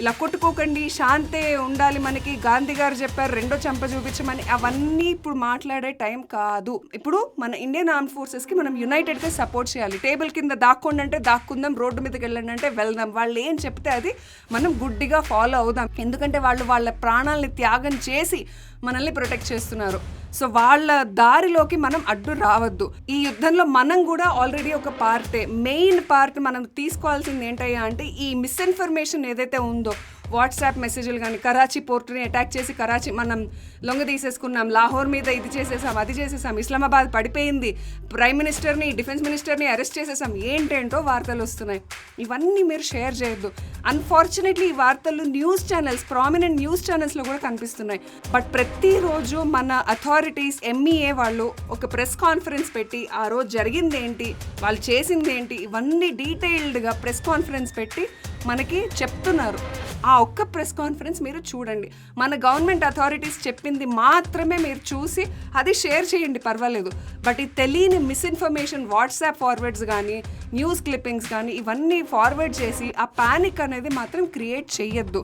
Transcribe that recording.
ఇలా కొట్టుకోకండి శాంతే ఉండాలి మనకి. గాంధీ గారు చెప్పారు రెండో చెంప చూపించమని. అవన్నీ ఇప్పుడు మాట్లాడే టైం కాదు. ఇప్పుడు మన ఇండియన్ ఆర్మ్ ఫోర్సెస్కి మనం యునైటెడ్గా సపోర్ట్ చేయాలి. టేబుల్ కింద దాక్కోండి అంటే దాక్కుందాం రోడ్డు మీదకి వెళ్ళండి అంటే వెళ్దాం. వాళ్ళు ఏం చెప్తే అది మనం గుడ్డిగా ఫాలో అవుదాం. ఎందుకంటే వాళ్ళు వాళ్ళ ప్రాణాలని త్యాగం చేసి మనల్ని ప్రొటెక్ట్ చేస్తున్నారు. సో వాళ్ళ దారిలోకి మనం అడ్డు రావద్దు. ఈ యుద్ధంలో మనం కూడా ఆల్రెడీ ఒక పార్టే. మెయిన్ పార్ట్ మనం తీసుకోవాల్సింది ఏంటయ్యా అంటే ఈ మిస్ఇన్ఫర్మేషన్ ఏదైతే ఉందో వాట్సాప్ మెసేజ్లు కానీ కరాచీ పోర్టుని అటాక్ చేసి కరాచీ మనం లొంగ తీసేసుకున్నాం లాహోర్ మీద ఇది చేసేసాం అది చేసేసాం ఇస్లామాబాద్ పడిపోయింది ప్రైమ్ మినిస్టర్ని డిఫెన్స్ మినిస్టర్ని అరెస్ట్ చేసేసాం ఏంటేంటో వార్తలు వస్తున్నాయి. ఇవన్నీ మీరు షేర్ చేయొద్దు. అన్ఫార్చునేట్లీ ఈ వార్తలు న్యూస్ ఛానల్స్ ప్రామినెంట్ న్యూస్ ఛానల్స్లో కూడా కనిపిస్తున్నాయి. బట్ ప్రతిరోజు మన అథారిటీస్ ఎంఈఏ వాళ్ళు ఒక ప్రెస్ కాన్ఫరెన్స్ పెట్టి ఆ రోజు జరిగింది ఏంటి వాళ్ళు చేసింది ఏంటి ఇవన్నీ డీటెయిల్డ్గా ప్రెస్ కాన్ఫరెన్స్ పెట్టి మనకి చెప్తున్నారు. ఆ ఒక్క ప్రెస్ కాన్ఫరెన్స్ మీరు చూడండి. మన గవర్నమెంట్ అథారిటీస్ చెప్పింది మాత్రమే మీరు చూసి అది షేర్ చేయండి పర్వాలేదు. బట్ ఈ తెలియని మిస్ఇన్ఫర్మేషన్ వాట్సాప్ ఫార్వర్డ్స్ కానీ న్యూస్ క్లిప్పింగ్స్ కానీ ఇవన్నీ ఫార్వర్డ్ చేసి ఆ ప్యానిక్ అనేది మాత్రం క్రియేట్ చేయొద్దు